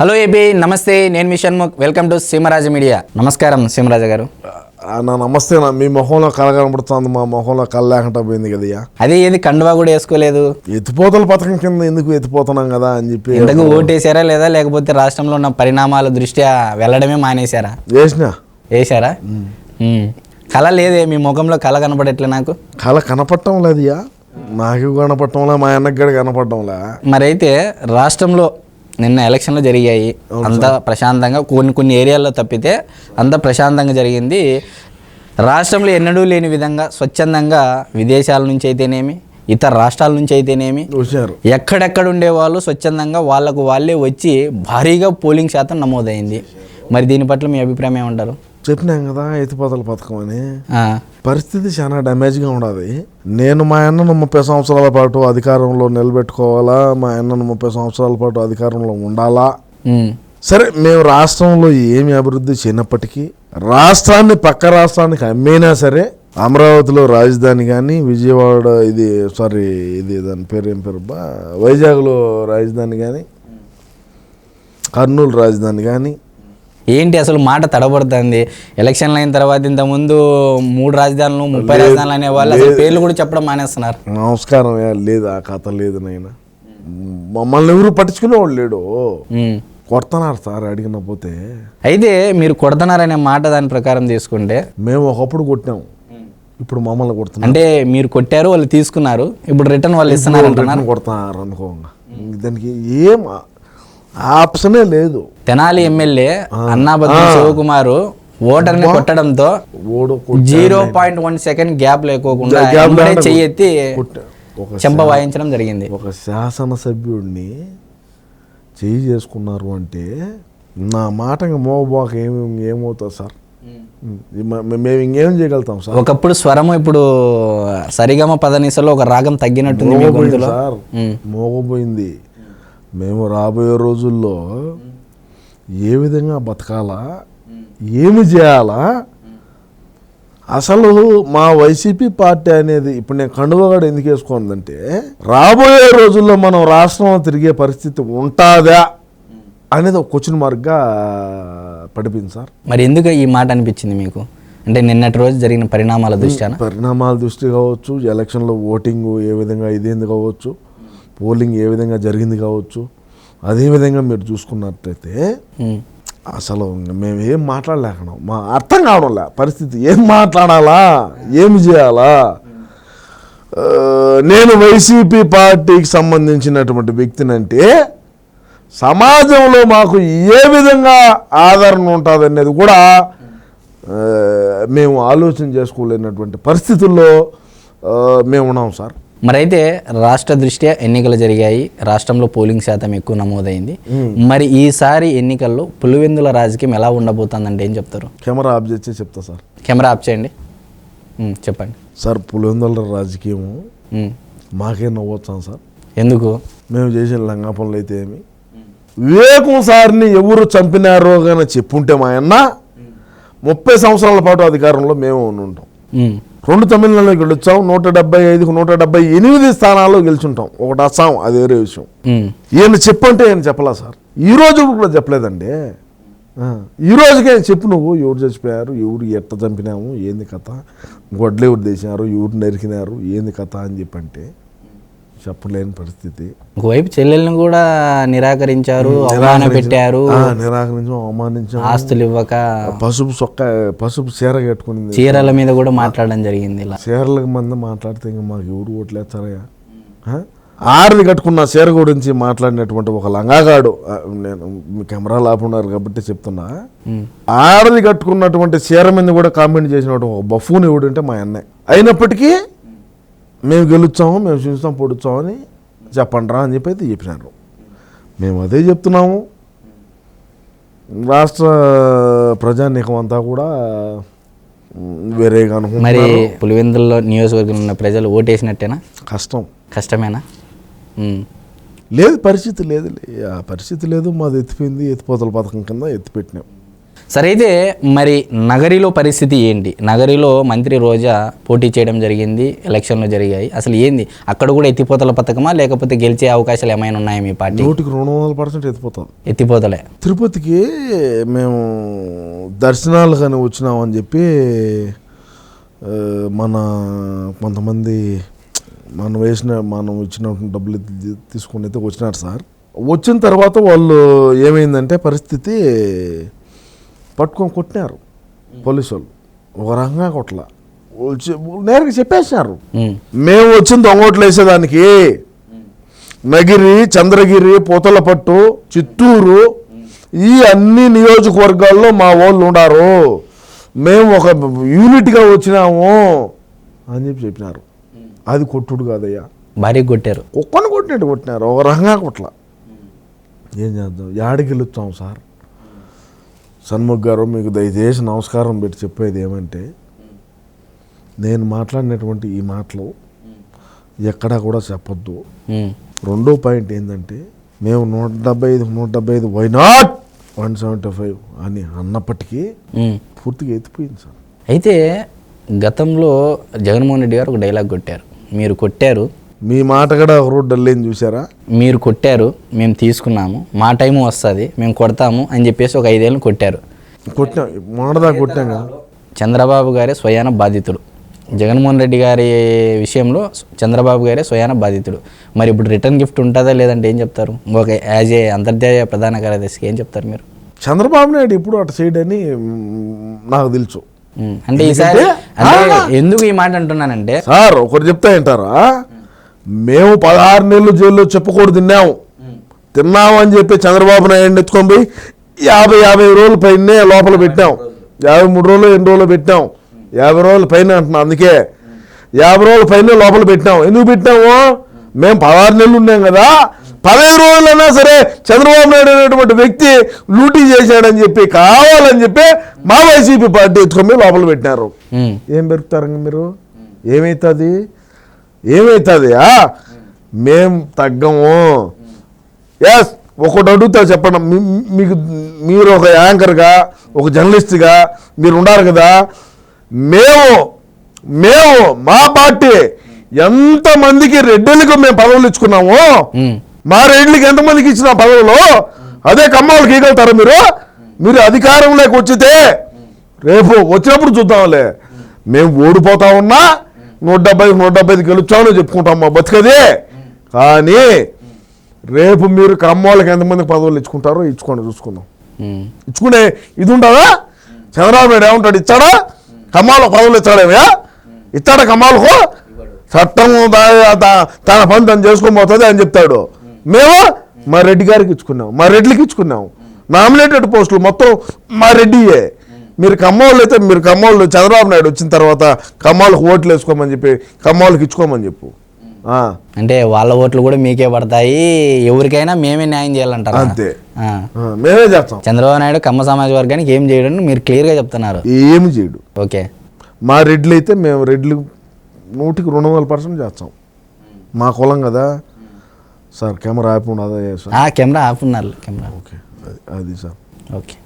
Hello AB నమస్తే నేను మీ Shanmukh. Welcome to Seemaraja media. నమస్కారం సీమరాజ గారు. నా నమస్తే నా మీ మొహంలో కళ కనబడుతుంది మా మొహంలో కళ లేకుండా పోయింది కదయ్యా అదే ఏది కండువా కూడా వేసుకోలేదు? ఎత్తిపోతల పథకం కింద ఎందుకు ఎత్తిపోతున్నాం కదా అని చెప్పి. ఇంతకు ఓటేసారా లేదా లేకపోతే రాష్ట్రంలో ఉన్న పరిణామాల దృష్ట్యా వెళ్ళడమే మానేశారా? వేసిన. మ్మ్. కళ లేదే మీ ముఖంలో కళ కనపడట్లే నాకు. కళ కనపడటం లేదయ్యా నాకు కనపడటంలే మా అన్నకి కూడా కనపడటంలే మరైతే రాష్ట్రంలో నిన్న ఎలక్షన్లు జరిగాయి. అంతా ప్రశాంతంగా కొన్ని కొన్ని ఏరియాల్లో తప్పితే అంతా ప్రశాంతంగా జరిగింది. రాష్ట్రంలో ఎన్నడూ లేని విధంగా స్వచ్ఛందంగా విదేశాల నుంచి అయితేనేమి ఇతర రాష్ట్రాల నుంచి అయితేనేమి వచ్చారు. ఎక్కడెక్కడ ఉండేవాళ్ళు స్వచ్ఛందంగా వాళ్ళకు వాళ్ళే వచ్చి భారీగా పోలింగ్ శాతం నమోదైంది. మరి దీని పట్ల మీ అభిప్రాయం ఏమంటారు? చెప్పినాం కదా ఎత్తిపోతల పథకం అని. పరిస్థితి చాలా డ్యామేజ్గా ఉండదు నేను మా అన్నను ముప్పై సంవత్సరాల పాటు అధికారంలో నిలబెట్టుకోవాలా? మా అన్నను ముప్పై సంవత్సరాల పాటు అధికారంలో ఉండాలా? సరే మేము రాష్ట్రంలో ఏమి అభివృద్ధి చేయనప్పటికీ రాష్ట్రాన్ని పక్క రాష్ట్రానికి అమ్మినా సరే అమరావతిలో రాజధాని కానీ విజయవాడ ఇది సారీ ఇది దాని పేరు ఏం పేరు బా వైజాగ్లో రాజధాని కానీ కర్నూలు రాజధాని కానీ ఏంటి అసలు మాట తడబడుతుంది? ఎలక్షన్లు అయిన తర్వాత ఇంతకుముందు మూడు రాజధానులు ముప్పై రాజధానులు అనే వాళ్ళు అసలు పేర్లు కూడా చెప్పడం మానేస్తున్నారు. నమస్కారం లేదు ఆ కథ లేదు నాయన. మమ్మల్ని ఎవరు పట్టించుకునేవాడు లేడు. కొడుతున్నారు సార్ అడిగిన పోతే. అయితే మీరు కొడుతున్నారనే మాట దాని ప్రకారం తీసుకుంటే? మేము ఒకప్పుడు కొట్టాం. ఇప్పుడు మమ్మల్ని కొడుతున్నాం అంటే మీరు కొట్టారు వాళ్ళు తీసుకున్నారు ఇప్పుడు రిటర్న్ వాళ్ళు ఇస్తున్నారు కొడుతున్నారు అనుకోంగా దానికి ఏం ఆప్షనే లేదు. తెనాలి ఎమ్మెల్యే అన్నాబద్రి శివకుమార్ ఓటర్ని కొట్టడంతో zero point one second gap లేకోకుండా చెయ్యెత్తి చెంప వాయించడం జరిగింది. ఒక శాసనసభ్యుడిని చేయి చేసుకున్నారు అంటే నా మాట ఇంక మోగబోక ఏమి ఏమవుతుంది సార్? మేము. ఇంకేం చేయగలుగుతాం సార్? ఒకప్పుడు స్వరము ఇప్పుడు సరిగమ పదనిసలో ఒక రాగం తగ్గినట్టుంది సార్. మోగపోయింది మేము రాబోయే రోజుల్లో ఏ విధంగా బతకాలా? ఏమి చేయాలా? అసలు మా వైసీపీ పార్టీ అనేది ఇప్పుడు నేను కండువగాడు ఎందుకు వేసుకోందంటే రాబోయే రోజుల్లో మనం రాష్ట్రంలో తిరిగే పరిస్థితి ఉంటుందా అనేది ఒక క్వశ్చన్ మార్క్గా పడిపోయింది సార్. మరి ఎందుకు ఈ మాట అనిపించింది మీకు? అంటే నిన్నటి రోజు జరిగిన పరిణామాల దృష్ట్యాన? పరిణామాల దృష్టి కావచ్చు ఎలక్షన్లో ఓటింగ్ ఏ విధంగా ఇదేంది కావచ్చు పోలింగ్ ఏ విధంగా జరిగింది కావచ్చు అదేవిధంగా మీరు చూసుకున్నట్టయితే. అసలు మేము ఏం మా అర్థం కావడంలే. పరిస్థితి ఏం మాట్లాడాలా? ఏమి చేయాలా? నేను వైసీపీ పార్టీకి సంబంధించినటువంటి వ్యక్తినంటే సమాజంలో మాకు ఏ విధంగా ఆదరణ ఉంటుంది అనేది కూడా మేము ఆలోచన చేసుకోలేనటువంటి పరిస్థితుల్లో మేము ఉన్నాం సార్. మరైతే రాష్ట్ర దృష్ట్యా ఎన్నికలు జరిగాయి. రాష్ట్రంలో పోలింగ్ శాతం ఎక్కువ నమోదైంది. మరి ఈసారి ఎన్నికల్లో పులివెందుల రాజకీయం ఎలా ఉండబోతుందంటే ఏం చెప్తారు? కెమెరా ఆఫ్ చేసి చెప్తా సార్. కెమెరా ఆఫ్ చేయండి. చెప్పండి. సార్ పులివెందుల రాజకీయము. మాకే నవ్వొచ్చాం సార్. ఎందుకు? మేము చేసిన లంగా పనులు అయితే ఏమి? వివేకం సార్ని ఎవరు చంపినారో కానీ చెప్పుంటే మా అన్న ముప్పై సంవత్సరాల పాటు అధికారంలో మేము ఉంటాం. రెండు తమిళనాడులో గెలుచాం నూట డెబ్బై ఐదుకు నూట డెబ్బై ఎనిమిది స్థానాల్లో గెలుచుంటాం. ఒకటి అస్సాం అది వేరే విషయం. ఈయన చెప్పంటే ఈయన చెప్పలా సార్. ఈ రోజు కూడా చెప్పలేదండి. ఈ రోజుకే చెప్పు నువ్వు ఎవరు చచ్చిపోయారు ఎవరు ఎట్ట చంపినాము ఏంది కథ గొడ్లు ఎవరు తీసినారు ఎవరు నరికినారు ఏంది కథ అని చెప్పంటే చెప్పలేని పరిస్థితి. ఒకవైపు చెల్లెల్ని కూడా నిరాకరించారు అవమాన పెట్టారు ఆ, నిరాకరించాం అవమానించాం ఆస్తులు ఇవ్వక పసుపు సొక్క పసుపు చీర కట్టుకునింది చీరల మీద కూడా మాట్లాడడం జరిగింది ఇలా. చీరలకు మంది మాట్లాడితే ఇంకా మాకు ఎవరు ఓట్లేస్తారయ్యా? ఆ? ఆడది కట్టుకున్న చీర గురించి మాట్లాడినటువంటి ఒక లంగాగాడు నేను కెమెరా లాపున్నారు కాబట్టి చెప్తున్నా. ఆడది కట్టుకున్నటువంటి చీర మీద కూడా కామెంట్ చేసినటువంటి ఒక బఫూన్ ఎవడంటే మా అన్నయ్య. అయినప్పటికీ మేము గెలుచాము మేము చూస్తాం పొడుచామని చెప్పండి రా అని చెప్పి అయితే చెప్పినారు. మేము అదే చెప్తున్నాము. రాష్ట్ర ప్రజానీకం అంతా కూడా మ్, వేరేగా మరి పులివెందుల్లో నియోజకవర్గంలో ఉన్న ప్రజలు ఓటేసినట్టేనా? కష్టం. కష్టమేనా. లేదు పరిస్థితి లేదు. ఆ పరిస్థితి లేదు మాది ఎత్తిపోయింది ఎత్తిపోతల పథకం కింద ఎత్తిపెట్టినాం. సరే అయితే మరి నగరిలో పరిస్థితి ఏంటి? నగరిలో మంత్రి రోజా పోటీ చేయడం జరిగింది ఎలక్షన్లు జరిగాయి. అసలు ఏంది? అక్కడ కూడా ఎత్తిపోతల పథకమా? లేకపోతే గెలిచే అవకాశాలు ఏమైనా ఉన్నాయా మీ పార్టీ నూటికి రెండు వందల పర్సెంట్ ఎత్తిపోతాం. ఎత్తిపోతలే. తిరుపతికి మేము దర్శనాలు కానీ వచ్చినామని చెప్పి మన కొంతమంది మనం వేసిన మనం ఇచ్చిన డబ్బులు తీసుకుని అయితే వచ్చినారు సార్. వచ్చిన తర్వాత వాళ్ళు ఏమైందంటే పరిస్థితి పట్టుకొని కొట్టినారు పోలీసు వాళ్ళు ఒక రకంగా కొట్ల. నేరుగా చెప్పేసినారు మేము. వచ్చిన దొంగోట్లు వేసేదానికి. నగిరి చంద్రగిరి పూతలపట్టు చిత్తూరు ఈ అన్ని నియోజకవర్గాల్లో మా వాళ్ళు ఉన్నారు మేము ఒక యూనిట్గా వచ్చినాము అని చెప్పి చెప్పినారు. అది కొట్టుడు కాదయ్యా. భారీ కొట్టారు. కుక్కను కొట్టినట్టు కొట్టినారు. ఒక రకంగా కొట్ల. ఏం చేద్దాం? యాడికి గెలుస్తాం సార్? సన్ముఖ్ గారు మీకు దయచేసి నమస్కారం పెట్టి చెప్పేది ఏమంటే నేను మాట్లాడినటువంటి ఈ మాటలు ఎక్కడా కూడా చెప్పొద్దు. రెండో పాయింట్ ఏంటంటే మేము నూట డెబ్బై ఐదు నూట డెబ్బై ఐదు why not one seventy five అని అన్నప్పటికీ. పూర్తిగా ఎత్తిపోయింది సార్. అయితే గతంలో జగన్మోహన్ రెడ్డి గారు ఒక డైలాగ్ కొట్టారు. మీరు కొట్టారు మీ మాట కూడా ఒక రోడ్ డల్లేని చూసారా మీరు కొట్టారు మేము తీసుకున్నాము. మా టైము వస్తుంది మేము కొడతాము అని చెప్పేసి ఒక ఐదేళ్ళు కొట్టారు. కొట్టాం మొన్నదా కొట్టాం కదా? చంద్రబాబు గారే స్వయాన బాధితుడు. జగన్మోహన్ రెడ్డి గారి విషయంలో చంద్రబాబు గారే స్వయాన బాధితుడు. మరి ఇప్పుడు రిటర్న్ గిఫ్ట్ ఉంటుందా లేదంటే ఏం చెప్తారు? ఒక యాజ్ ఏ అంతర్జాతీయ ప్రధాన కార్యదర్శికి ఏం చెప్తారు మీరు? చంద్రబాబు నాయుడు ఇప్పుడు అటు చేయడని మ్, నాకు తెలుసు. అంటే ఈసారి ఎందుకు ఈ మాట అంటున్నానంటే సార్ ఒకరు చెప్తా వింటారా? మేము పదహారు నెలలు జైల్లో చెప్పకూడదు తిన్నాము. తిన్నాము అని చెప్పి చంద్రబాబు నాయుడు ఎత్తుకొని పోయి యాభై యాభై రోజుల పైనే లోపల పెట్టాం యాభై మూడు రోజులు ఎన్ని రోజులు పెట్టాం యాభై రోజుల పైన అంటున్నాం అందుకే. యాభై రోజుల పైన లోపల పెట్టాం ఎందుకు పెట్టాము? మేము పదహారు నెలలు ఉన్నాం కదా. పదహైదు రోజులైనా సరే చంద్రబాబు నాయుడు అనేటువంటి వ్యక్తి లూటీ చేశాడని చెప్పి కావాలని చెప్పి మా వైసీపీ పార్టీ ఎత్తుకొని లోపల పెట్టినారు. ఏం పెరుగుతారండి మీరు? ఏమవుతుంది ఏమవుతుంది మేం తగ్గము. ఎస్ ఒకటి అడుగుతా చెప్పండి. మీకు మీరు ఒక యాంకర్గా ఒక జర్నలిస్ట్గా మీరు ఉండాలి కదా? మేము మేము మా పార్టీ ఎంతమందికి రెడ్డిలకు మేము పదవులు ఇచ్చుకున్నాము? మా రెడ్లకి ఎంతమందికి ఇచ్చిన పదవులు? అదే కమ్మాలకి ఇవ్వగలుగుతారా మీరు? మీరు అధికారంలోకి వచ్చితే రేపు వచ్చినప్పుడు చూద్దాంలే. మేము ఓడిపోతా ఉన్నా నూట డెబ్బై నూట డెబ్బై ఐదు గెలుచామని చెప్పుకుంటాం మా బతికదే. కానీ రేపు మీరు కమ్మోళ్ళకి ఎంతమందికి పదవులు ఇచ్చుకుంటారో ఇచ్చుకోండి చూసుకుందాం. ఇచ్చుకునే ఇది ఉంటుందా? చంద్రబాబు నాయుడు ఏమంటాడు? ఇచ్చాడా? కమ్మాలకు పదవులు ఇచ్చాడేమయ్యా? ఇచ్చాడా కమ్మాలకు చట్టం తన పని తను చేసుకొని పోతుంది అని చెప్తాడు. మేము? మా రెడ్డి గారికి ఇచ్చుకున్నాం. మా రెడ్లకి ఇచ్చుకున్నాం. నామినేటెడ్ పోస్టులు మొత్తం మా రెడ్డియే. మీరు కమ్మోళ్ళు అయితే మీరు కమ్మోళ్ళు చంద్రబాబు నాయుడు వచ్చిన తర్వాత కమ్మాలకు ఓట్లు వేసుకోమని చెప్పి కమ్మోళ్ళకి ఇచ్చుకోమని చెప్పు. అంటే వాళ్ళ ఓట్లు కూడా మీకే పడతాయి ఎవరికైనా మేమే న్యాయం చేయాలంటారు? అంతే. మేమే చేస్తాం. చంద్రబాబు నాయుడు కమ్మ సమాజ వర్గానికి ఏం చేయడం మీరు క్లియర్గా చెప్తున్నారు. ఏమి చేయడు. ఓకే. మా రెడ్లు అయితే మేము రెడ్లు నూటికి రెండు వందల పర్సెంట్ చేస్తాం. మా కులం కదా. సార్ కెమెరా ఆపి సార్ ఆ కెమెరా ఆఫ్ ఉన్నారు కెమెరా. ఓకే. అది సార్. ఓకే.